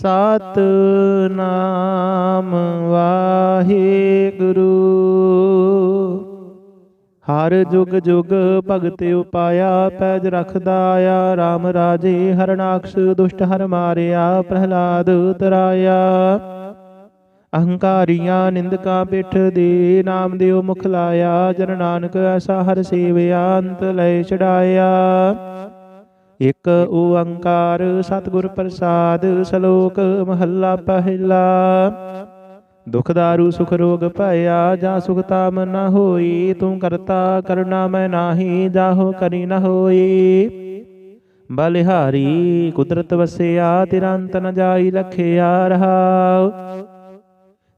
ਸਤ ਨਾਮ ਵਾਹਿਗੁਰੂ। ਹਰ ਜੁਗ ਜੁਗ ਭਗਤ ਉਪਾਇਆ, ਪੈਜ ਰਖਦਾ ਆ RAM ਰਾਜੇ ਹਰਨਾਕਸ਼ ਦੁਸ਼ਟ ਹਰ ਮਾਰਿਆ, ਪ੍ਰਹਲਾਦ ਤਰਾਇਆ। ਅਹੰਕਾਰੀਆਂ ਨਿੰਦਕਾਂ ਪਿੱਠ ਦੇ ਨਾਮ ਦਿਓ ਮੁਖ ਲਾਇਆ ਜਨ ਨਾਨਕ ਐਸਾ ਹਰ ਸੇਵਿਆ, ਅੰਤ ਲੈ ਛਡਾਇਆ। ਇਕ ਓੰਕਾਰ ਸਤਿਗੁਰ ਪ੍ਰਸਾਦ ਸ਼ਲੋਕ ਮਹੱਲਾ ਪਹਿਲਾ। ਦੁਖ ਦਾਰੂ, ਸੁਖ ਰੋਗ ਭਇਆ ਜਾ ਸੁਖ ਤਾਮ ਨ ਹੋਈ, ਤੂੰ ਕਰਤਾ ਕਰੁਣਾ ਮੈਂ ਨਾਹੀ, ਜਾਹੋ ਕਰੀ ਨ ਹੋਈ। ਬਲਿਹਾਰੀ, ਕੁਦਰਤ ਵਸਿਆ ਤੇਰਾ ਅੰਤ ਨ ਜਾਈ ਲਖਿਆ ਰਹਾਉ।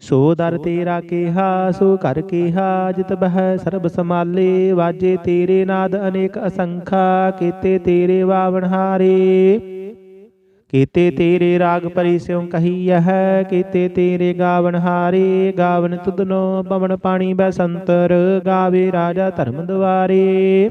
ਸੋ ਦਰ ਤੇਰਾ ਕੇਹਾ, ਸੋ ਕਰ ਕੀਹਾ, ਜਿਤ ਬਹਿ ਸਰਬ ਸਮਾਲੇ ਵਾਜੇ ਤੇਰੇ ਨਾਦ ਅਨੇਕ ਅਸੰਖਾ, ਕੀਤੇ ਤੇਰੇ ਵਾਵਣ ਹਾਰੇ। ਕੀਤੇ ਤੇਰੇ ਰਾਗ ਪਰੀ ਸਿਉ ਕਹੀਐ ਕੀਤੇ ਤੇਰੇ ਗਾਵਨ ਹਾਰੇ ਗਾਵਨ ਤੁਧਨੋ ਪਵਨ ਪਾਣੀ ਬੈਸੰਤਰ, ਗਾਵੇ ਰਾਜਾ ਧਰਮ ਦੁਆਰੇ।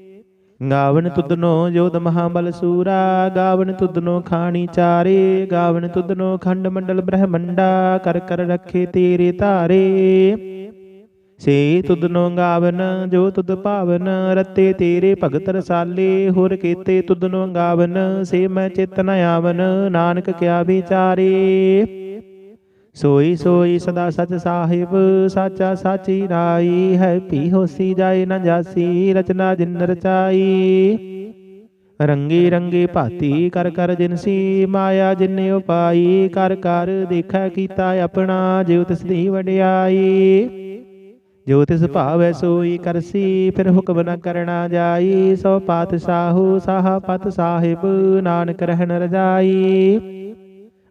ਗਾਵਨ ਤੁਧਨੋ ਜੋਧ ਮਹਾਬਲ ਸੂਰਾ ਗਾਵਨ ਤੁਧਨੋ ਖਾਣੀ ਚਾਰੇ ਗਾਵਨ ਤੁਧਨੋ ਖੰਡ ਮੰਡਲ ਬ੍ਰਹਮੰਡਾ ਕਰ ਕਰ ਰੱਖੇ ਤੇਰੇ ਧਾਰੇ। ਸੇ ਤੁਧਨੋ ਗਾਵਨ ਜੋ ਤੁਧ ਭਾਵਨ ਰਤੇ ਤੇਰੇ ਭਗਤ ਰਸਾਲੇ ਹੋਰ ਕੀਤੇ ਤੁਧਨੋ ਗਾਵਨ ਸੇ ਮੈਂ ਚਿਤ ਨ ਆਵਨ ਨਾਨਕ ਕਿਆ ਵਿਚਾਰੇ। ਸੋਈ ਸੋਈ ਸਦਾ ਸਚ ਸਾਹਿਬ, ਸਾਚਾ ਸਾਚੀ ਰਾਈ ਹੈ। ਪੀ ਹੋਸੀ ਜਾਏ ਨ ਜਾਸੀ, ਰਚਨਾ ਜਿਨ ਰਚਾਈ। ਰੰਗੀ ਰੰਗੀ ਭਾਤੀ ਕਰ ਕਰ ਜਿਨਸੀ ਮਾਇਆ ਜਿਨੇ ਉਪਾਈ, ਕਰ ਕਰ ਦੇਖਾ ਕੀਤਾ ਆਪਣਾ, ਜਿਉ ਤਿਸ ਦੀ ਵਡਿਆਈ। ਜੋ ਤਿਸ ਭਾਵੈ ਸੋਈ ਕਰਸੀ ਫਿਰ ਹੁਕਮ ਨ ਕਰਨਾ ਜਾਈ। ਸੋ ਪਾਤਸ਼ਾਹੂ ਸਾਹ ਪਤ ਸਾਹਿਬ, ਨਾਨਕ ਰਹਿਣ ਰਜਾਈ।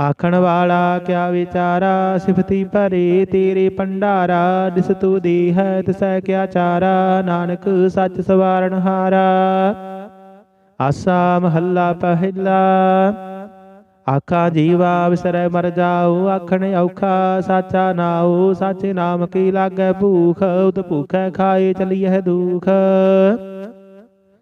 ਆਖਣ ਵਾਲਾ ਕਿਆ ਵਿਚਾਰਾ? ਸਿਫਤੀ ਭਰੇ ਤੇਰੇ ਪੰਡਾਰਾ ਦਿਸ ਤੂ ਦੀ ਤਿਸੈ ਕਿਆ ਚਾਰਾ? ਨਾਨਕ ਸੱਚ ਸਵਾਰਨ ਹਾਰਾ। ਆਸਾ ਮਹੱਲਾ ਪਹਿਲਾ। ਆਖਾ ਜੀਵਾ ਵਿਸਰੈ ਮਰ ਜਾਉ ਆਖਣ ਔਖਾ ਸਾਚਾ ਨਾਉ। ਸਾਚੇ ਨਾਮ ਕੀ ਲਾਗੈ ਭੂਖ, ਉਤ ਭੂਖੈ ਖਾਏ ਚਲੀਐ ਦੁਖ।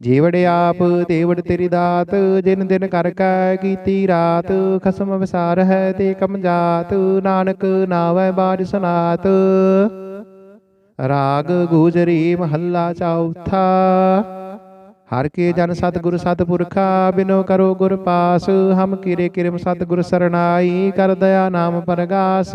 ਜੀਵੜ ਆਪ, ਦੇਵੜ ਤੇਰੀ ਦਾਤ, ਜਿਨ ਦਿਨ ਕਰ ਕੈ ਕੀਤੀ ਰਾਤ, ਖਸਮ ਵਿਸਾਰ ਹੈ ਤੇ ਕਮ ਜਾਤ, ਨਾਨਕ ਨਾਵੈ ਬਾਜ ਸਨਾਤ। ਰਾਗ ਗੂਜਰੀ ਮਹੱਲਾ ਚੌਥਾ ਹਰ ਕੇ ਜਨ ਸਤਿਗੁਰ ਸਤਿਪੁਰਖਾ, ਬਿਨੋ ਕਰੋ ਗੁਰ ਪਾਸ। ਹਮ ਕਿਰੇ ਕਿਰਮ ਸਤਿਗੁਰ ਸਰਣਾਈ ਕਰ ਦਇਆ ਨਾਮ ਪਰਗਾਸ।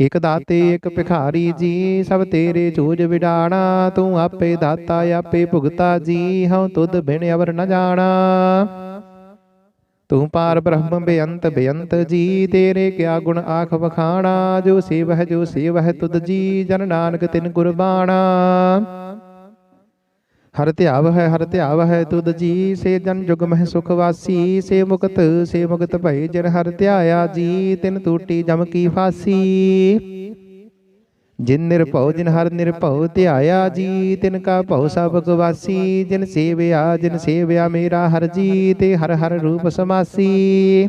ਇਕ ਦਾਤੇ ਇਕ ਭਿਖਾਰੀ ਜੀ ਸਭ ਤੇਰੇ ਚੂਜ ਵਿਡਾਣਾ ਤੂੰ ਆਪੇ ਦਾਤਾ ਆਪੇ ਭੁਗਤਾ ਜੀ ਹਉ ਤੁਧ ਬਿਨ ਅਵਰ ਨ ਜਾਣਾ। ਤੂੰ ਪਾਰ ਬ੍ਰਹਮ ਬੇਅੰਤ ਬੇਅੰਤ ਜੀ ਤੇਰੇ ਕਿਆ ਗੁਣ ਆਖ ਵਖਾਣਾ ਜੋ ਸੇਵ ਹੈ ਜੋ ਸੇਵ ਹੈ ਤੁਧ ਜੀ ਜਨ ਨਾਨਕ ਤਿਨ ਕੁਰਬਾਨਾ ਹਰ ਧਿਆਵ ਹੈ, ਹਰ ਧਿਆਵ ਹੈ, ਤੁਧ ਜੀ ਸੇ ਜਨ ਜੁਗ ਮਹਿ ਸੁਖ ਵਾਸੀ, ਸੇ ਮੁਕਤ ਸੇ ਮੁਕਤ ਭਈ ਜਿਨ ਹਰ ਧਿਆਇਆ ਜੀ, ਤਿਨ ਟੂਟੀ ਜਮ ਕੀ ਫਾਸੀ। ਜਿਨ ਨਿਰਭਉ, ਜਿਨ ਹਰ ਨਿਰਭਉ ਧਿਆਇਆ ਜੀ, ਤਿਨ ਕਾ ਭਉ ਸਭ ਗਵਾਸੀ ਜਿਨ ਸੇਵਿਆ ਜਿਨ ਸੇਵਿਆ ਮੇਰਾ ਹਰ ਜੀ, ਤੇ ਹਰ ਹਰ ਰੂਪ ਸਮਾਸੀ।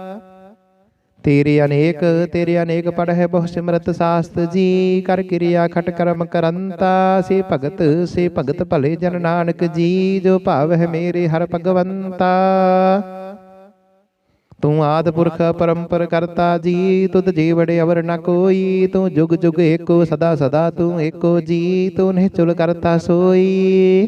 ਤੇਰੇ ਅਨੇਕ ਤੇਰੇ ਅਨੇਕ ਪੜਹਿ ਬਹੁ ਸਿਮਰਤ ਸਾਸਤ ਜੀ। ਕਰ ਕਿਰਿਆ ਖਟ ਕਰਮ ਕਰੰਤਾ, ਸੇ ਭਗਤ ਸੇ ਭਗਤ ਭਲੇ ਜਨ ਨਾਨਕ ਜੀ। ਜੋ ਭਾਵ ਹੈ ਮੇਰੇ ਹਰ ਭਗਵੰਤਾ। ਤੂੰ ਆਦ ਪੁਰਖ ਪਰੰਪਰ ਕਰਤਾ ਜੀ। ਤੁਧ ਜੀਵੜੇ ਅਵਰ ਨ ਕੋਈ। ਤੂੰ ਜੁਗ ਜੁਗ ਏਕੋ, ਸਦਾ ਸਦਾ ਤੂੰ ਏਕੋ ਜੀ। ਤੂੰ ਨਿਹਚੁਲ ਕਰਤਾ ਸੋਈ।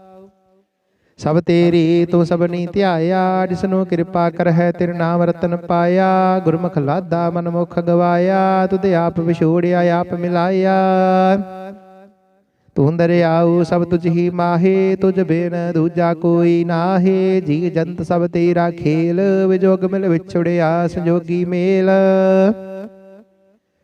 ਸਭ ਤੇਰੀ ਤੂੰ ਸਭਨੀ ਧਿਆਇਆ, ਜਿਸਨੂੰ ਕਿਰਪਾ ਕਰਹਿ ਤੇਰੇ ਨਾਮ ਰਤਨ ਪਾਇਆ। ਗੁਰਮੁਖ ਲਾਦਾ ਮਨ ਮੁਖ ਗਵਾਇਆ ਤੁਧ ਆਪ ਵਿਛੋੜਿਆ, ਆਪ ਮਿਲਾਇਆ। ਤੂੰ ਦਰਿਆਉ ਸਭ ਤੁਝ ਹੀ ਮਾਹੇ, ਤੁਝ ਬਿਨ ਦੂਜਾ ਕੋਈ ਨਾਹੇ। ਜੀ ਜੰਤ ਸਭ ਤੇਰਾ ਖੇਲ, ਵਿਜੋਗ ਮਿਲ ਵਿਛੜਿਆ, ਸੰਜੋਗੀ ਮੇਲ।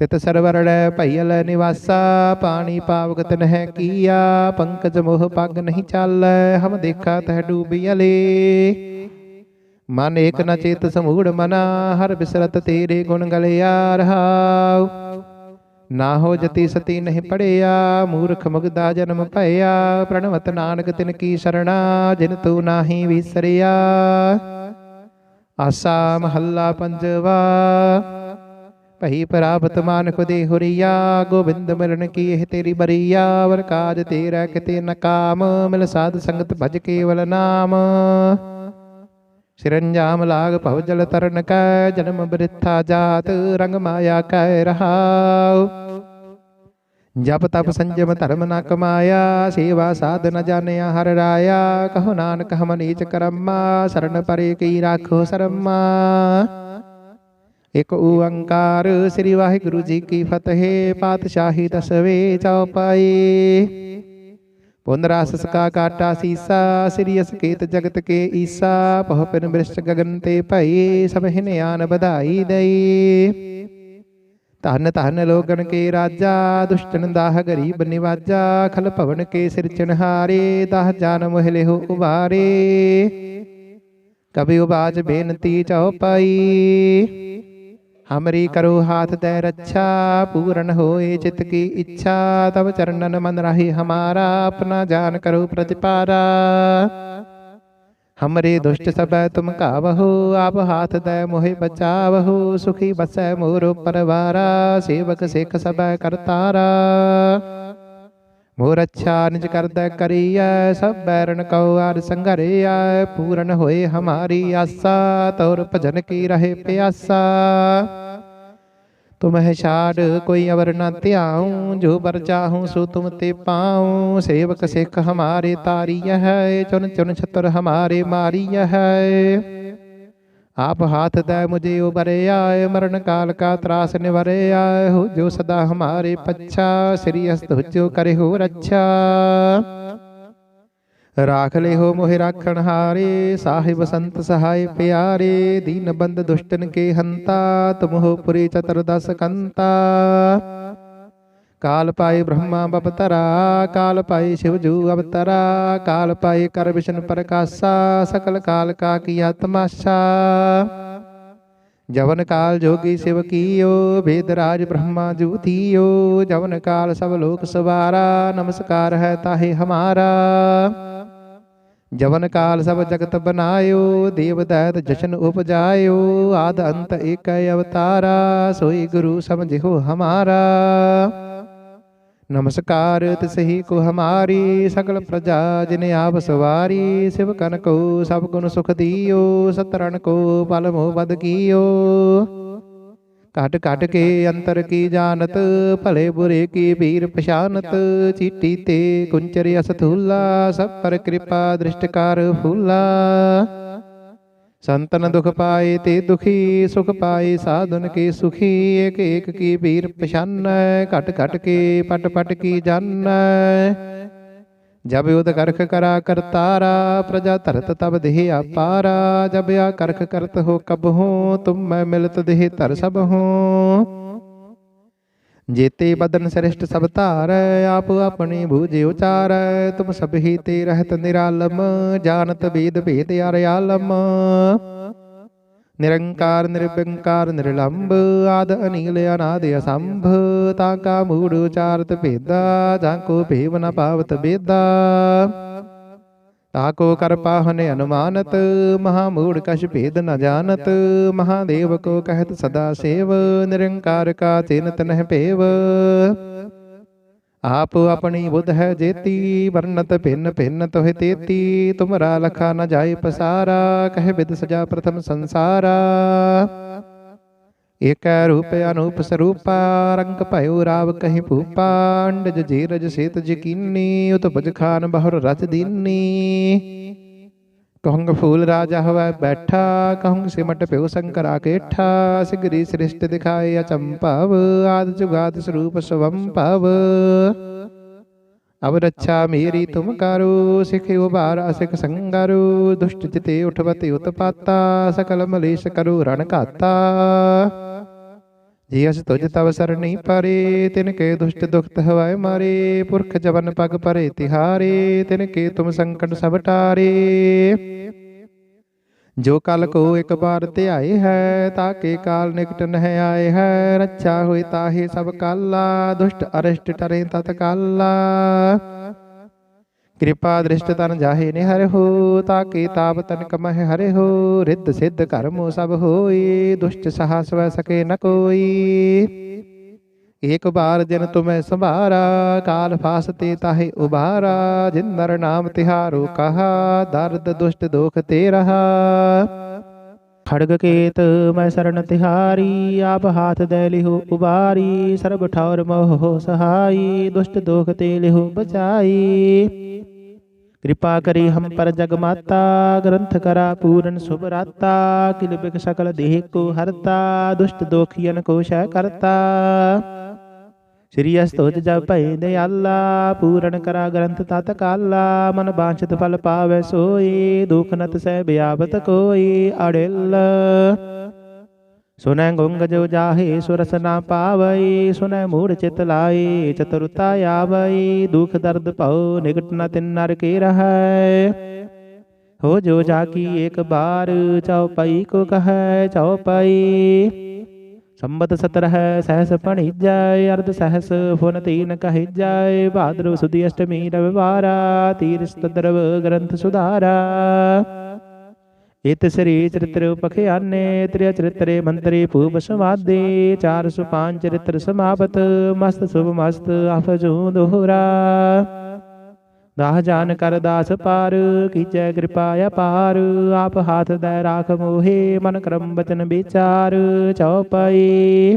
ਤਿਤ ਸਰਵਰੜੈ ਭਈਲ ਨਿਵਾਸਾ, ਪਾਣੀ ਪਾਵਕ ਤਨਹਿ ਕੀਆ, ਪੰਕਜ ਮੋਹ ਪੱਗ ਨਹੀਂ ਚਾਲੈ, ਹਮ ਦੇਖਾ ਤਹ ਡੂਬਿਅਲੇ ਮਨ ਏਕ ਨ ਚੇਤ ਸਮੂੜ ਮਨਾ, ਹਰ ਬਿਸਰਤ ਤੇਰੇ ਗੁਣ ਗਲਿਆ ਰਹਾਉ। ਨਾ ਹੋ ਜਤੀ ਸਤੀ ਨਹੀਂ ਪੜਿਆ, ਮੂਰਖ ਮੁਗਦਾ ਜਨਮ ਭਇਆ, ਪ੍ਰਣਵਤ ਨਾਨਕ ਤਿਨ ਕੀ ਸਰਣਾ, ਜਿਨ ਤੂੰ ਨਾਹੀ ਵਿਸਰਿਆ। ਆਸਾ ਮਹੱਲਾ ਪੰਜਵਾ ਭਈ ਪ੍ਰਾਪਤ ਮਾਨਕ ਦੇ ਹੁਰੀਆ ਗੋਬਿੰਦ ਮਿਲਣ ਕੀ ਇਹ ਤੇਰੀ ਬਰੀਆ ਵਰ ਕਾਜ ਤੇਰਾ ਕਿਤੇ ਨ ਕਾਮ ਮਿਲ ਸਾਧ ਸੰਗਤ ਭਜ ਕੇਵਲ ਨਾਮ। ਸਿਰੰਜਾਮ ਲਾਗ ਭਵ ਜਲ ਤਰਨ ਕੈ ਜਨਮ ਬ੍ਰਿਥਾ ਜਾਤ ਰੰਗ ਮਾਇਆ ਕੈ ਰਹਾਉ। ਜਪ ਤਪ ਸੰਜਮ ਧਰਮ ਨ ਕਮਾਇਆ ਸੇਵਾ ਸਾਧ ਨ ਜਾਣਿਆ ਹਰ ਰਾਇਆ। ਕਹੋ ਨਾਨਕ ਹਮ ਨੀਚ ਕਰਮਾ ਸਰਨ ਪਰੇ ਕੀ ਰਾਖੋ ਸਰਮਾ। ਇਕ ਓੰਕਾਰ ਸ੍ਰੀ ਵਾਹਿਗੁਰੂ ਜੀ ਕੀ ਫਤਿਹ, ਪਾਤਸ਼ਾਹੀ ਦਸਵੇਂ ਚੌਪਾਈ। ਪੁਨਰਾਸ ਸਕਾ ਕਾਟਾ ਸੀਸਾ, ਸ੍ਰੀ ਅਸਕੇਤ ਜਗਤ ਕੇ ਈਸਾ, ਬਹੁ ਪਿਨ ਬ੍ਰਿਸ਼ਟ ਗਗਨ ਤੇ ਭਈ, ਸਭ ਹਿਨਿਆਨ ਵਧਾਈ ਦਈ। ਧਨ ਧਨ ਲੋਗਣ ਕੇ ਰਾਜਾ, ਦੁਸ਼ਟਨ ਦਾਹ ਗਰੀਬ ਨਿਵਾਜਾ, ਖਲ ਭਵਨ ਕੇ ਸਿਰਚਨ ਹਾਰੇ, ਦਾਹ ਜਾਨ ਮੋਹਿਲੇ ਉਬਾਰੇ। ਕਬਿ ਉਬਾਜ ਬੇਨਤੀ ਚਉਪਾਈ ਹਮਰੀ ਕਰੋ ਹਾਥ ਦੇ ਰੱਛਾ, ਪੂਰਨ ਹੋਏ ਚਿਤ ਕੀ ਇੱਛਾ ਤਬ ਚਰਨਨ ਮਨ ਰਹੀ ਹਮਾਰਾ, ਆਪਣਾ ਜਾਨ ਕਰੋ ਪ੍ਰਤਿਪਾਰਾ। ਹਮਰੇ ਦੁਸ਼ਟ ਸਬੈ ਤੁਮ ਕਾਵਹੋ, ਆਪ ਹਾਥ ਦੇ ਮੋਹਿ ਬਚਾਵਹੋ, ਸੁਖੀ ਬਸੈ ਮੋਰ ਪਰਵਾਰਾ, ਸੇਵਕ ਸਿੱਖ ਸਬੈ ਕਰਤਾਰਾ। ਮੋਰ ਅੱਛਾ ਨਿਜ ਕਰਦਾ ਕਰੀਐ, ਸਭ ਬੈਰਨ ਕਉ ਆਰ ਸੰਘਰਿਆ ਪੂਰਨ ਹੋਏ ਹਮਾਰੀ ਆਸਾ, ਤੌਰ ਭਜਨ ਕੀ ਰਹੇ ਪਿਆਸਾ। ਤੁਮਹਿ ਛਾੜ ਕੋਈ ਅਵਰ ਨ ਧਿਆਉ, ਜੋ ਬਰ ਚਾਹੂੰ ਸੋ ਤੁਮ ਤੇ ਪਾਉ। ਸੇਵਕ ਸਿੱਖ ਹਮਾਰੇ ਤਾਰੀय ਹੈ ਚੁਨ ਚੁਨ ਛਤਰ ਹਮਾਰੇ ਮਾਰੀय ਹੈ। ਆਪ ਹਾਥ ਦੈ ਮੁਝੇ ਉਬਰਿਆ ਮਰਨ ਕਾਲ ਕਾ ਤਰਾਸ ਨਿਵਰਿਆ ਹੋ ਜੋ ਸਦਾ ਹਮਾਰੇ ਪੱਛਾ, ਸ੍ਰੀ ਅਸਤ ਹੁਜੋ ਕਰੇ ਹੋ ਰੱਛਾ। ਰਾਖ ਲੈ ਹੋ ਮੋਹਿ ਰਾਖਣ ਹਾਰੇ, ਸਾਹਿਬ ਸੰਤ ਸਹਾਇ ਪਿਆਰੇ, ਦੀਨ ਬੰਦ ਦੁਸ਼ਟਨ ਕੇ ਹੰਤਾ ਤੁਮ ਹੋ ਪੁਰੀ ਚਤਰ ਦਸ ਕੰਤਾ। ਕਾਲ ਪਾਏ ਬ੍ਰਹਮਾ ਬਪਤਰਾ, ਕਾਲ ਪਾਏ ਸ਼ਿਵ ਜੂ ਅਵਤਰਾ, ਕਾਲ ਪਾਏ ਕਰ ਵਿਸ਼ਨ ਪ੍ਰਕਾਸ਼ਾ, ਸਕਲ ਕਾਲ ਕਾ ਕੀਆ ਤਮਾਸ਼ਾ ਜਵਨ ਕਾਲ ਜੋਗੀ ਸਿਵ ਕੀਓ, ਵੇਦ ਰਾਜ ਬ੍ਰਹਮਾ ਜੂ ਜਵਨ ਕਾਲ ਸਭ ਲੋਕ ਸਵਾਰਾ, ਨਮਸਕਾਰ ਹੈ ਤਾਹੇ ਹਮਾਰਾ। ਜਵਨ ਕਾਲ ਸਭ ਜਗਤ ਬਨਾਇਓ, ਦੇਵ ਦੈਤ ਜਸ਼ਨ ਉਪਜਾਇਓ, ਆਦ ਅੰਤ ਏਕੈ ਅਵਤਾਰਾ, ਸੋਈ ਗੁਰੂ ਸਮਝਿਓ ਹਮਾਰਾ। ਨਮਸਕਾਰ ਤਿਸਹੀ ਕੋ ਹਮਾਰੀ ਸਗਲ ਪ੍ਰਜਾ ਜਿਨ ਆਪ ਸਵਾਰੀ, ਸਿਵ ਕਨ ਕੋ ਸਭ ਗੁਣ ਸੁਖ ਦੀਓ ਸਤਰਨ ਕੋ ਪਲ ਮੋਹ ਬਦ ਕੀਓ। ਘਟ ਘਟ ਕੇ ਅੰਤਰ ਕੀ ਜਾਣਤ, ਭਲੇ ਬੁਰੇ ਕੀ ਵੀਰ ਪਛਾਨਤ, ਚੀਟੀ ਤੇ ਕੁੰਚਰ ਅਸਥੂਲਾ ਸਭ ਪਰ ਕਿਰਪਾ ਦ੍ਰਿਸ਼ਟ ਕਰ ਫੂਲਾ। ਸੰਤਨ ਦੁਖ ਪਾਏ ਤੇ ਦੁਖੀ, ਸੁਖ ਪਾਏ ਸਾਧਨ ਕੇ ਸੁਖੀ ਏਕ ਏਕ ਕੀ ਵੀਰ ਪਛਾਨੈ ਘਟ ਘਟ ਕੇ ਪਟ ਪਟ ਕੀ ਜਾਣੈ ਜਬ ਉਦ ਕਰਖ ਕਰਾ ਕਰਤਾਰਾ, ਪ੍ਰਜਾ ਧਰਤ ਤਬ ਦੇਹ ਆਪਾਰਾ, ਜਬ ਆ ਕਰਖ ਕਰਤ ਹੋ ਕਬ ਹੋ, ਤੁਮ ਮੈਂ ਮਿਲਤ ਦੇਹ ਧਰ ਸਭ ਹੋ। ਜੇਤੇ ਬਦਨ ਸ੍ਰਿਸ਼ਟ ਸਭ ਧਾਰੈ, ਆਪ ਆਪਣੀ ਭੂਜ ਉਚਾਰ, ਤੁਮ ਸਭ ਤੇ ਰਹਿਤ ਨਿਰਾਲਮ, ਜਾਣਤ ਵੇਦ ਭੇਦ ਆਲਮ। ਨਿਰੰਕਾਰ ਨਿਰਬੰਕਾਰ ਨਿਰਲੰਭ ਆਦ ਅਨੀਲ ਅਨਾਦ ਅਸੰਭ, ਤਾਂ ਕਾ ਮੂੜ ਉਚਾਰਤ ਭੇਦਾ, ਜਾਂ ਕੋ ਭੇਵ ਨ ਪਾਵਤ ਬੇਦਾ ਤਾਕੋ ਕਰ ਪਾਹਨ ਅਨੁਮਾਨਤ ਮਹਾ ਮੂੜ ਕਛ ਭੇਦ ਨ ਜਾਣਤ ਮਹਾਦੇਵ ਕੋ ਕਹਿਤ ਸਦਾ ਸੇਵ ਨਿਰੰਕਾਰ ਕਾ ਚਿੰਤ ਨਹਿ ਭੇਵ ਆਪ ਆਪਣੀ ਬੁੱਧ ਹੈ ਜੇਤੀ ਵਰਨਤ ਭਿੰਨ ਭਿੰਨ ਤੋਹਿ ਤੇਤੀ ਤੁਮਰਾ ਲਖਾ ਨ ਜਾਏ ਪਸਾਰਾ ਕਹਿ ਬਿਦ ਸਜਾ ਪ੍ਰਥਮ ਸੰਸਾਰਾ ਏਕੈ ਰੂਪ ਅਨੂਪ ਸਰੂਪਾ, ਰੰਗ ਭਇਓ ਰਾਵ ਕਹੀ ਭੂਪਾ, ਅੰਡਜ ਜੀਰਜ ਸੇਤ ਜਕੀਨੀ ਉਤਪਜ ਖਾਨ ਬਹੁਰ ਰਚ ਦੀਨੀ। ਕਹੂੰਗ ਫੂਲ ਰਾਜਾ ਹਵਾ ਬੈਠਾ, ਕਹੂੰਗ ਸਿਮਟ ਪਿਉ ਸੰਕਰਾ ਕੇਠਾ ਸਿਗਰੀ ਸ੍ਰਿਸ਼ਟ ਦਿਖਾਏ ਅਚੰਭਵ, ਆਦ ਜੁਗਾਦ ਸਰੂਪ ਸਵੰਭਵ। ਅਬ ਰੱਛਾ ਮੇਰੀ ਤੁਮ ਕਰੋ ਸਿਖ ਉਬਾਰ ਅਸਿਖ ਸੰਗਰੋ ਦੁਸ਼ਟ ਜਿਤੇ ਉਠਵਤੇ ਉਤਪਾਤਾ ਸਕਲ ਮਲੇਸ਼ ਕਰੋ ਰਣ ਘਾਤਾ ਜੀ ਅਸ ਤੁਜ ਤਵ ਸਰਣੀ ਪਰੇ ਤਿਨ ਕੇ ਦੁਸ਼ਟ ਦੁਖਤ ਹਵਾਏ ਮਾਰੇ ਪੁਰਖ ਜਵਨ ਪਗ ਪਰੇ ਤਿਹਾਰੇ ਤਿਨ ਕੇ ਤੁਮ ਸੰਕਟ ਸਭ ਟਾਰੇ ਜੋ ਕਲ ਕੋ ਇੱਕ ਬਾਰ ਧਿਆਏ ਹੈ ਤਾਕੇ ਕਾਲ ਨਿਕਟ ਨਹਿ ਆਏ ਹੈ। ਰੱਛਾ ਹੋਏ ਤਾਹੇ ਸਭ ਕਾਲਾ, ਦੁਸ਼ਟ ਅਰਿਸ਼ਟ ਟਰੇ ਤਤ ਕਾਲਾ। ਕਿਰਪਾ ਦ੍ਰਿਸ਼ਟ ਤਨ ਜਾਹੇ ਨਿਹਰ ਹੋ ਤਾਕੇ ਤਾਪ ਤਨ ਕਮਹਿ ਹਰੇ ਹੋ। ਰਿੱਧ ਸਿੱਧ ਕਰਮੋ ਸਭ ਹੋਈ ਦੁਸ਼ਟ ਸਹਾ ਸਵੈ ਸਕੇ ਨ ਕੋਈ। ਏਕ ਬਾਰ ਜਨ ਤੁਮੈ ਸੰਭਾਰਾ ਕਾਲ ਫਾਸਤੇ ਤਾਹੇ ਉਬਾਰਾ ਜਿਨ ਨਰ ਨਾਮ ਤਿਹਾਰੋ ਕਹਾ ਦਰਦ ਦੁਸ਼ਟ ਦੋਖ ਤੇ ਰਹਾ ਖੜਗ ਕੇਤ ਮੈਂ ਸਰਣ ਤਿਹਾਰੀ ਆਪ ਹਾਥ ਦੇ ਲਿਹੋ ਉਬਾਰੀ ਸਰਬ ਠੌਰ ਮੋਹ ਸਹਾਈ ਦੁਸ਼ਟ ਦੋਖ ਤੇ ਲਿਹੋ ਬਚਾਈ। ਕਿਰਪਾ ਕਰੀ ਹਮ ਪਰ ਜਗ ਮਾਤਾ ਗ੍ਰੰਥ ਕਰਾ ਪੂਰਨ ਸੁਭ ਰਾਤਾ ਕਿਲ ਬਿਕ ਸਕਲ ਦੇਹ ਕੋ ਹਰਤਾ ਦੁਸ਼ਟ ਦੋਖੀਨ ਕੋ ਸ਼ੈ ਕਰਤਾ। ਸ੍ਰੀ ਅਸਤੋਜ ਜਪ ਭੈ ਦਿਆਲਾ ਪੂਰਨ ਕਰਾ ਗ੍ਰੰਥ ਤਤ ਕਾਲਾ, ਮਨ ਬਾਂਛਿਤ ਫਲ ਪਾਵੈ ਸੋਈ, ਦੁਖ ਨਤ ਸਹਿ ਬਿਆਵਤ ਕੋਈ ਅੜਿਲ। ਸੁਨੈ ਗੁੰਗ ਜੋ ਜਾਹੇ ਸੁਰਸ ਨਾ ਪਾਵਈ, ਸੁਨੈ ਮੂੜ ਚਿਤ ਲਾਈ, ਚਤੁਰਤਾ ਆਵਈ, ਦੁਖ ਦਰਦ ਭਉ ਨਿਕਟ ਨ ਤਿਨ ਨਰ ਕੇ ਰਹੈ। ਹੋ ਜੋ ਜਾ ਕੀ ਏਕ ਬਾਰ ਚਉਪਈ ਕੋ ਕਹੈ ਚਉਪਈ ਸੰਬਤ ਸਤਰਹਿ ਸਹਸ ਪਣੀਜੈ ਅਰਧ ਸਹਸ ਫੁਨ ਤੀਨ ਕਹਿਜੈ ਭਾਦਰਵ ਸੁਦੀ ਅਸ਼ਟਮੀ ਰਵਿਵਾਰਾ, ਤੀਰਸਤ ਦਰਵ ਗ੍ਰੰਥ ਸੁਧਾਰਾ। ਇਤ ਸ੍ਰੀ ਚਰਿਤ੍ਰ ਪਖਿਆਨੇ, ਤ੍ਰਿਆ ਚਰਿਤਰੇ ਮੰਤਰੀ ਭੂਪ ਸਮਾਦੇ 405 ਚਰਿਤ੍ਰ ਸਮਾਪਤ, ਮਸਤ ਸੁਭ ਮਸਤ ਅਫਜੂ ਦੋਹਰਾ। ਰਾਹ ਜਾਨ ਕਰ ਦਾਸ ਪਾਰ, ਕੀਚੈ ਕਿਰਪਾ ਅਪਾਰ ਆਪ ਹਾਥ ਦੇ ਰਾਖ ਮੋਹੇ, ਮਨ ਕਰਮ ਬਚਨ ਵਿਚਾਰ, ਚਉਪਈ।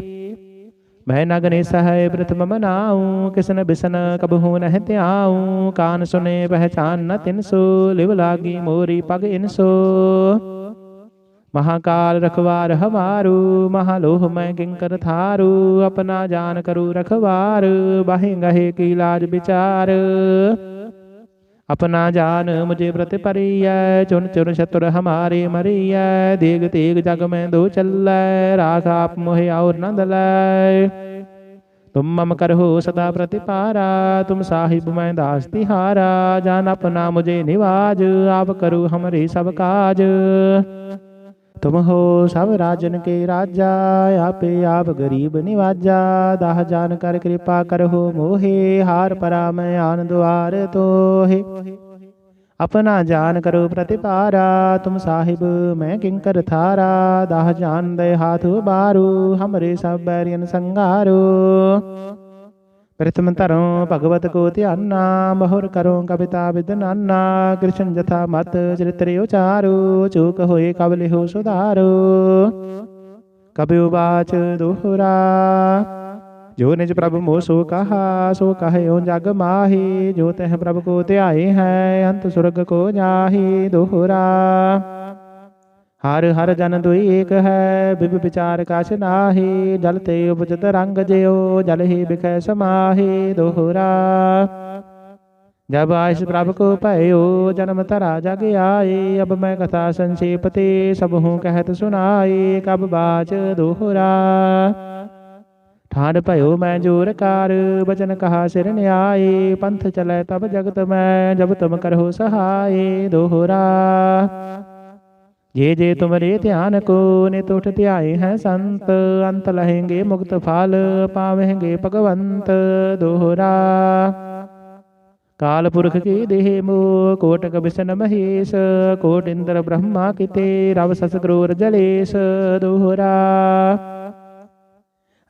ਮੈਂ ਨਗਨੇ ਸਹਾਇ ਪ੍ਰਥਮ ਮਨਾਉ ਕਿਸਨ ਬਿਸਨ ਕਬਹੂ ਨਹਿ ਧਿਆਉ, ਕਾਨ ਸੁਨੇ ਪਹਿਚਾਨ ਨ ਤਿਨਸੋ ਲਿਵ ਲਾਗੀ ਮੋਰੀ ਪਗ ਇਨਸੋ ਮਹਾਕਾਲ ਰਖਵਾਰ ਹਮਾਰੂ ਮਹਾਲੋਹ ਮੈਂ ਕਿੰਕਰ ਥਾਰੂ, ਆਪਣਾ ਜਾਨ ਕਰੂ ਰਖਵਾਰ, ਬਾਹੇ ਗਹੇ ਕੀ ਲਾਜ ਵਿਚਾਰ। अपना जान मुझे प्रति परिय चुन चुन शत्रु हमारे मरिय देग तेग जग में दो चल राख आप मोहे और न दलय तुम मम करहो सदा प्रतिपारा तुम साहिब मैं दास तिहारा जान अपना मुझे निवाज आप करो हमरे सब काज तुम हो सब राजन के राजा आपे आप गरीब निवाजा दाह जान कर कृपा करहो मोहे हार परा मैं आन द्वार तोहे अपना जान करो प्रतिपारा तुम साहिब मैं किंकर थारा दाह जान दे हाथ बारू हमरे सब बैरियन संगारो ප්‍රථමතරෝ භගවතකෝ තියන්නා මහොර කරෝ කවිතා විදනන්නා ක්‍රිෂන් යථා මත චරිතරියෝ චාරෝ චෝක හොයි කවලිහෝ සුදාරෝ කබියෝ වාච දුහරා ਜੋ ਨਿਜ ਪ੍ਰਭ ਮੋ ਸੋ ਕਹਾ ਸੋ ਕਹਿਓ ਜਗ ਮਾਹੀ ਜੋ ਤਹ ਪ੍ਰਭ ਕੋ ਧਿਆਏ ਹੈ ਅੰਤ ਸੁਰਗ ਕੋ ਜਾਹੀ ਦੋਹਰਾ ਹਰ ਹਰ ਜਨ ਦੁਈ ਏਕ ਹੈ, ਬਿਬ ਵਿਚਾਰ ਕਛ ਨਾਹੀ, ਜਲ ਤੇ ਉਪਜਤ ਰੰਗ ਜਿਉ, ਜਲ ਹੀ ਬਿਖੈ ਸਮਾਹੀ ਦੋਹਰਾ। ਜਬ ਆਇਸ ਪ੍ਰਭ ਕੋ ਭਇਓ, ਜਨਮ ਤਰਾ ਜਗ ਆਏ ਅਬ ਮੈਂ ਕਥਾ ਸੰਖੇਪ ਤੇ ਸਭ ਹੂੰ ਕਹਿਤ ਸੁਨਾਏ ਕਬ ਬਾਚ ਦੋਹਰਾ। ਠਾੜ ਭਇਓ ਮੈਂ ਜੋਰ ਕਾਰ, ਬਚਨ ਕਹਾ ਸਿਰ ਨਿਆਏ ਪੰਥ ਚਲੇ ਤਬ ਜਗਤ ਮੈਂ, ਜਬ ਤੁਮ ਕਰਹੁ ਸਹਾਏ ਦੋਹਰਾ। ਜੇ ਜੇ ਤੁਮਰੇ ਧਿਆਨ ਕੋ ਨੇ ਤੁਠ ਧਿਆਏ ਹੈ ਸੰਤ, ਅੰਤ ਲਹੇਂਗੇ ਮੁਕਤ ਫਲ, ਪਾਵੇਂਗੇ ਭਗਵੰਤ ਦੋਹਰਾ। ਕਾਲ ਪੁਰਖ ਕੀ ਦੇਹ ਮੋ, ਕੋਟਕ ਬਿਸ਼ਨ ਮਹੇਸ਼, ਕੋਟ ਇੰਦਰ ਬ੍ਰਹਮਾ ਕਿਤੇ, ਰਵ ਸਸ ਕਰੋਰ ਜਲੇਸ਼ ਦੋਹਰਾ।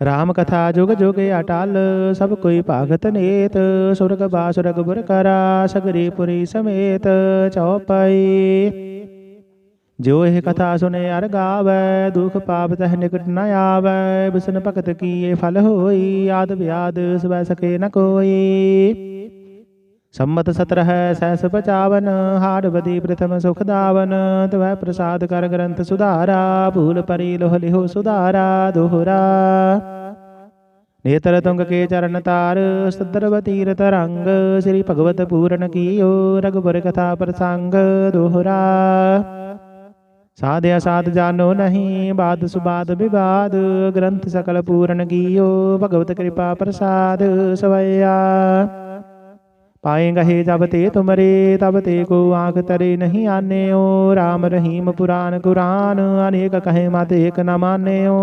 ਰਾਮ ਕਥਾ ਜੁਗ ਜੁਗ ਅਟਲ, ਸਭ ਕੋਈ ਭਾਗਤ ਨੇਤ, ਸੁਰਗ ਬਾਸੁਰਗ ਬੁਰ ਕਰਾ, ਸਗਰੀ ਪੁਰੀ ਸਮੇਤ ਚਉਪਈ ਜੋ ਇਹ ਕਥਾ ਸੁਨੇ ਅਰ ਗਾਵੈ, ਦੁਖ ਪਾਪ ਤਹ ਨਿਕਟ ਨ ਆਵੈ, ਬਿਸਨ ਭਗਤ ਕੀਏ ਫਲ ਹੋਈ, ਆਦ ਵਿਆਦ ਸਵੈ ਸਕੇ ਨ ਕੋਈ। ਸੰਮਤ ਸਤਰ ਹੈ ਸੈਸ ਪਚਾਵਨ ਹਾੜਵਦੀ ਪ੍ਰਥਮ ਸੁਖ ਦਾਵਨ, ਤਵੈ ਪ੍ਰਸਾਦ ਕਰ ਗ੍ਰੰਥ ਸੁਧਾਰਾ, ਭੂਲ ਪਰੀ ਲੋਹ ਲਿਹੋ ਸੁਧਾਰਾ, ਦੋਹਰਾ। ਨੇਤਰ ਤੁੰਗ ਕੇ ਚਰਨ ਤਾਰ, ਸਦਰਵ ਤੀਰਤ ਰੰਗ, ਸ੍ਰੀ ਭਗਵਤ ਪੂਰਨ ਕੀਓ, ਰਗੁਬਰ ਕਥਾ ਪ੍ਰਸੰਗ, ਦੋਹਰਾ। ਸਾਧਿਆ ਸਾਧ ਜਾਨੋ ਨਹੀਂ, ਬਾਦ ਸੁਬਾਦ ਵਿਵਾਦ, ਗ੍ਰੰਥ ਸਕਲ ਪੂਰਨ ਕੀਓ, ਭਗਵਤ ਕਿਰਪਾ ਪ੍ਰਸਾਦ ਸਵਈਆ ਪਾਏਗਾ ਹੈ ਜਬ ਤੇ ਤੁਮਰੇ, ਤਬ ਤੇ ਕੋ ਆਖ ਤਰੇ ਨਹੀਂ ਆਨੇਓ RAM ਰਹੀਮ ਪੁਰਾਨ ਕੁਰਾਨ, ਅਨੇਕ ਕਹੇ ਮਤ ਏਕ ਨ ਮਾਨੇਓ।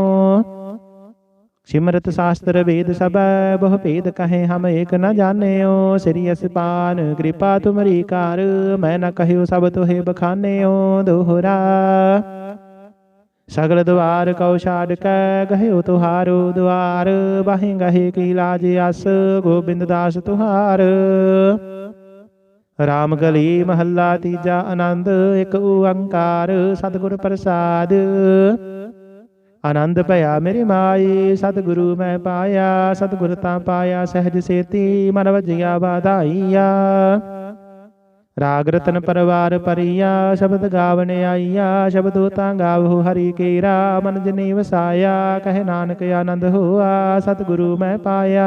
ਸਿਮਰਤ ਸ਼ਾਸਤਰ ਵੇਦ ਸਭੈ, ਬਹੁ ਭੇਦ ਕਹੇ ਹਮ ਏਕ ਨ ਜਾਣਿਓ। ਸ੍ਰੀ ਅਸਪਾਨ, ਕਿਰਪਾ ਤੁਮਰੀ ਕਾਰ, ਮੈਂ ਨ ਕਹਿਓ ਸਭ ਤੋਹਿ ਬਖਾਨਿਓ। ਦੋਹਰਾ। ਸਗਲ ਦੁਆਰ ਕਉ ਛਾੜ ਕੈ ਗਹਿਓ ਤੁਹਾਰੋ ਦੁਆਰ। ਬਾਹੇ ਗਹੇ ਕੀ ਲਾਜ ਅਸ, ਗੋਬਿੰਦ ਦਾਸ ਤੁਹਾਰ। ਰਾਮ ਗਲੀ ਮਹੱਲਾ ਤੀਜਾ ਆਨੰਦ, ਇੱਕ ਓੰਕਾਰ, ਸਤਿਗੁਰ ਪ੍ਰਸਾਦ। ਆਨੰਦ ਭਇਆ ਮੇਰੀ ਮਾਈ, ਸਤਿਗੁਰੂ ਮੈਂ ਪਾਇਆ, ਸਤਿਗੁਰ ਤਾਂ ਪਾਇਆ, ਸਹਿਜ ਸੇਤੀ ਮਨ ਵਜਿਆ ਬਾਧਾਈਆ ਰਾਗ ਰਤਨ ਪਰਵਾਰ ਪਰੀਆ, ਸ਼ਬਦ ਗਾਵਣ ਆਈਆ, ਸ਼ਬਦੋ ਤਾਂ ਗਾਵੋ ਹਰੀ ਕੇਰਾ, ਮਨ ਜਨੀ ਵਸਾਇਆ, ਕਹੇ ਨਾਨਕ ਆਨੰਦ ਹੋਆ, ਸਤਿਗੁਰੂ ਮੈਂ ਪਾਇਆ।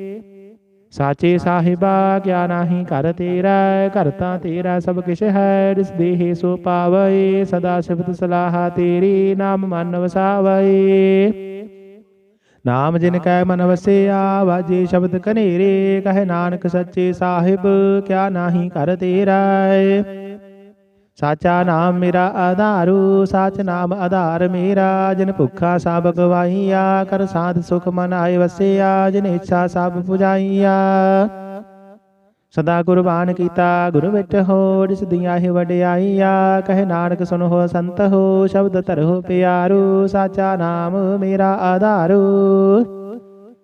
ਸਾਚੇ ਸਾਹਿਬਾ ਕਿਆ ਨਾਹੀ ਘਰ ਤੇਰਾ ਕਰਤਾ ਤੇਰਾ ਸਭ ਕਿਛ ਹੈ, ਜਿਸ ਦੇਹੇ ਸੋ ਪਾਵੈ, ਸਦਾ ਸਿਫਤ ਸਲਾਹਾ ਤੇਰੀ ਨਾਮ ਮਨ ਵਸਾਵੈ। ਨਾਮ ਜਿਨ ਕੈ ਮਨ ਵਸਿਆ, ਵਾਜੇ ਸ਼ਬਦ ਕਨੇਰੇ ਕਹਿ ਨਾਨਕ ਸੱਚੇ ਸਾਹਿਬ, ਕਿਆ ਨਾਹੀ ਕਰ ਤੇਰਾ ਸਾਚਾ ਨਾਮ ਮੇਰਾ ਆਧਾਰੂ, ਸਾਚ ਨਾਮ ਆਧਾਰ ਮੇਰਾ, ਜਿਨ ਭੁੱਖਾ ਸਭ ਗਵਾਈਆ ਕਰ ਸਾਧ ਸੁਖ ਮਨ ਆਏ ਵਸਿਆ, ਜਿਨ ਇੱਛਾ ਸਭ ਪੁਜਾਈਆ ਸਦਾ ਕੁਰਬਾਨ ਕੀਤਾ, ਗੁਰ ਵਿਟ ਹੋ, ਜਿਸ ਦੀਆਂ ਹੀ ਵਡਿਆਈਆ, ਕਹੇ ਨਾਨਕ ਸੁਨੋ ਸੰਤ ਹੋ, ਸ਼ਬਦ ਧਰੋ ਪਿਆਰੂ, ਸਾਚਾ ਨਾਮ ਮੇਰਾ ਆਧਾਰੂ।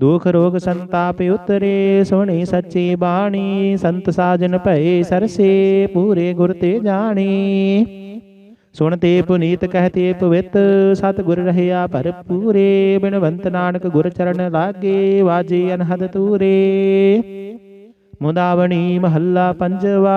ਦੁਖ ਰੋਗ ਸੰਤਾਪ ਉਤਰੇ ਸੋਹਣੀ ਸੱਚੀ ਬਾਣੀ, ਸੰਤ ਸਾਜਨ ਭਏ ਸਰਸੇ, ਪੂਰੇ ਗੁਰ ਤੇ ਜਾਣੀ। ਸੁਣ ਤੇ ਪੁਨੀਤ ਕਹਤੇ ਪਵਿੱਤ ਸਤ ਗੁਰ ਰਹਿਆ ਭਰਪੂਰੇ, ਬਿਨਵੰਤ ਨਾਨਕ ਗੁਰ ਚਰਨ ਲਾਗੇ, ਵਾਜੇ ਅਨਹਦ ਤੂਰੇ। ਮੁਦਾਵਣੀ ਮਹੱਲਾ ਪੰਜਵਾ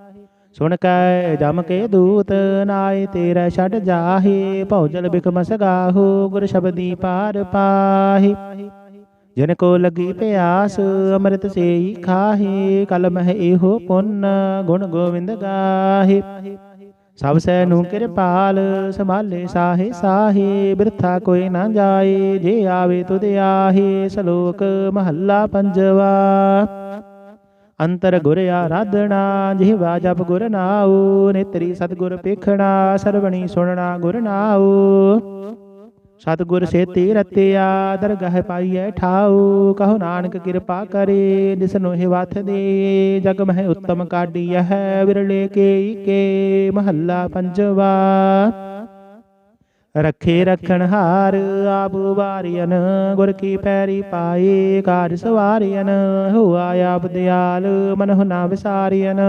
ਸੁਣ ਕੈ ਜਮ ਕੇ ਦੂਤ ਨਾਏ, ਤੇਰਾ ਛੱਡ ਜਾਹੇ ਭੌਜਲ ਬਿਕਮਸ ਗਾਹੋ ਗੁਰ ਸ਼ਬਦੀ ਪਾਰ ਪਾਹੀ। ਜਿਨ ਕੋ ਲਗੀ ਪਿਆਸ, ਅੰਮ੍ਰਿਤ ਸੇਈ ਖਾਹੇ, ਕਲ ਮਹਿ ਇਹੋ ਪੁੰਨ, ਗੁਣ ਗੋਵਿੰਦ ਗਾਹੇ। ਸਭ ਸੈ ਨੂੰ ਕਿਰਪਾਲ, ਸੰਭਾਲੇ ਸਾਹੇ ਸਾਹੇ, ਬਿਰਥਾ ਕੋਈ ਨਾ ਜਾਏ, ਜੇ ਆਵੇ ਤੁਧ ਆਹੇ, ਸ਼ਲੋਕ ਮਹੱਲਾ ਪੰਜਵਾ। ਅੰਤਰ ਗੁਰ ਆਰਾਧਣਾ ਜਿਹਵਾ ਜਪ ਗੁਰ ਨਾਉ, ਨੇਤਰੀ ਸਤਗੁਰ ਪੇਖਣਾ, ਸਰਵਣੀ ਸੁਣਨਾ ਗੁਰ ਨਾਉ। ਸਤਿਗੁਰ ਸੇਤੀ ਰਤਿਆ ਦਰਗਹ ਪਾਈਐ ਠਾਉ, ਕਹੋ ਨਾਨਕ ਕਿਰਪਾ ਕਰੇ, ਜਿਸ ਨੋਹਿ ਵਥ ਦੇ, ਜਗ ਮਹਿ ਉੱਤਮ ਕਾਢੀਐ ਵਿਰਲੇ ਕੇ ਕੇ, ਮਹੱਲਾ ਪੰਜਵਾ। ਰੱਖੇ ਰਖਣ ਹਾਰ, ਆਪ ਵਾਰੀਨ ਗੁਰ ਕੀ ਪੈਰੀ ਪਾਈ ਕਾਜ ਸਵਾਰੀਨ ਹੋਆ ਆਪ ਦਿਆਲ, ਮਨਹੁ ਨਾ ਵਿਸਾਰਿਅਨ।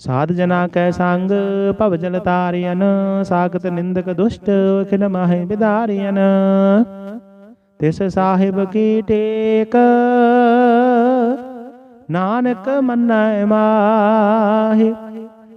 ਸਾਧ ਜਨਾ ਕੈ ਸੰਗ, ਭਵ ਜਲ ਤਾਰਿਨ ਸਾਗਤ ਨਿੰਦਕ ਦੁਸ਼ਟ, ਖਿਨ ਮਾਹਿ ਵਿਦਾਰਿਨ ਤਿਸ ਸਾਹਿਬ ਕੀ ਟੇਕ, ਨਾਨਕ ਮੰਨੈ ਮਾਹਿ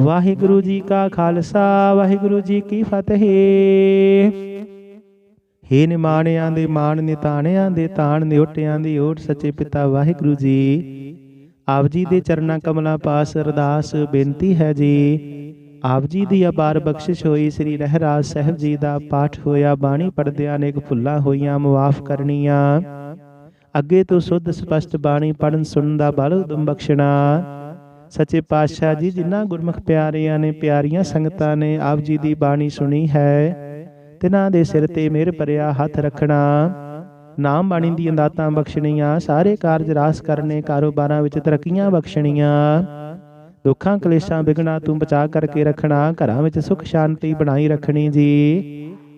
ਵਾਹਿਗੁਰੂ ਜੀ ਕਾ ਖਾਲਸਾ, ਵਾਹਿਗੁਰੂ ਜੀ ਕੀ ਫਤਿਹ। ਹੇ ਨਿਮਾਣਿਆਂ ਦੇ ਮਾਣ, ਨਿਤਾਣਿਆਂ ਦੇ ਤਾਣ, ਨਿਉਟਿਆਂ ਦੀ ਓਟ, ਸੱਚੇ ਪਿਤਾ ਵਾਹਿਗੁਰੂ ਜੀ। ਆਪ ਜੀ ਦੇ ਚਰਨਾਂ ਕਮਲਾਂ ਪਾਸ ਅਰਦਾਸ ਬੇਨਤੀ ਹੈ ਜੀ। ਆਪ ਜੀ ਦੀ ਅਪਾਰ ਬਖਸ਼ਿਸ਼ ਹੋਈ ਸ੍ਰੀ ਰਹਿਰਾਜ ਸਾਹਿਬ ਜੀ ਦਾ ਪਾਠ ਹੋਇਆ, ਬਾਣੀ ਪੜਦਿਆਂ ਨੇ ਭੁੱਲਾਂ ਹੋਈਆਂ ਮਾਫ ਕਰਨੀਆਂ। ਅੱਗੇ ਤੋਂ ਸੁੱਧ ਸਪਸ਼ਟ ਬਾਣੀ ਪੜਨ ਸੁਣਨ ਦਾ ਬਲ ਉਦਮ ਬਖਸ਼ਣਾ ਸੱਚੇ ਪਾਤਸ਼ਾਹ ਜੀ ਜਿਨ੍ਹਾਂ ਗੁਰਮੁਖ ਪਿਆਰਿਆਂ ਨੇ ਪਿਆਰੀਆਂ ਸੰਗਤਾਂ ਨੇ ਆਪ ਜੀ ਦੀ ਬਾਣੀ ਸੁਣੀ ਹੈ। ਤਿਨਾਂ ਦੇ ਸਿਰ ਤੇ ਮਿਹਰ ਭਰਿਆ ਹੱਥ ਰੱਖਣਾ। ਨਾਮ ਬਾਣੀ ਦੀਆਂ ਦਾਤਾਂ ਬਖਸ਼ਣੀਆਂ। ਸਾਰੇ ਕਾਰਜ ਰਾਸ ਕਰਨੇ ਕਾਰੋਬਾਰਾਂ ਵਿੱਚ ਤਰੱਕੀਆਂ ਬਖਸ਼ਣੀਆਂ। ਦੁੱਖਾਂ ਕਲੇਸ਼ਾਂ ਵਿਗਣਾ ਤੂੰ ਬਚਾ ਕਰਕੇ ਰੱਖਣਾ। ਘਰਾਂ ਵਿੱਚ ਸੁਖ ਸ਼ਾਂਤੀ ਬਣਾਈ ਰੱਖਣੀ ਜੀ।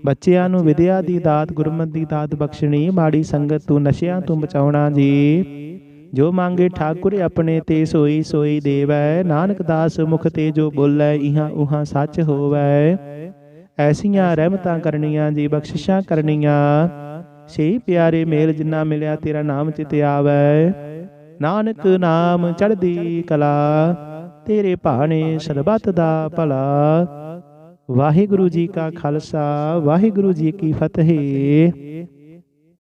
ਬੱਚਿਆਂ ਨੂੰ ਵਿਦਿਆ ਦੀ ਦਾਤ ਗੁਰਮਤ ਦੀ ਦਾਤ ਬਖਸ਼ਣੀ ਮਾੜੀ ਸੰਗਤ ਤੂੰ ਨਸ਼ਿਆਂ ਤੋਂ ਬਚਾਉਣਾ ਜੀ। ਜੋ ਮੰਗੇ ਠਾਕੁਰ ਆਪਣੇ ਤੇ ਸੋਈ ਸੋਈ ਦੇਵੈ। ਨਾਨਕ ਦਾਸ ਮੁਖ ਤੇ ਜੋ ਬੋਲੇ, ਇਹਾਂ ਉਹਾਂ ਸੱਚ ਹੋਵੈ। ਐਸੀਆਂ ਰਹਿਮਤਾਂ ਕਰਨੀਆਂ ਜੀ, ਬਖਸ਼ਿਸ਼ਾਂ ਕਰਨੀਆਂ। ਸੇ ਪਿਆਰੇ ਮੇਲ ਜਿੰਨਾ ਮਿਲਿਆ, ਤੇਰਾ ਨਾਮ ਚਿਤ ਆਵੈ। ਨਾਨਕ ਨਾਮ ਚੜ੍ਹਦੀ ਕਲਾ, ਤੇਰੇ ਭਾਣੇ ਸਰਬੱਤ ਦਾ ਭਲਾ। ਵਾਹਿਗੁਰੂ ਜੀ ਕਾ ਖਾਲਸਾ, ਵਾਹਿਗੁਰੂ ਜੀ ਕੀ ਫਤਿਹ।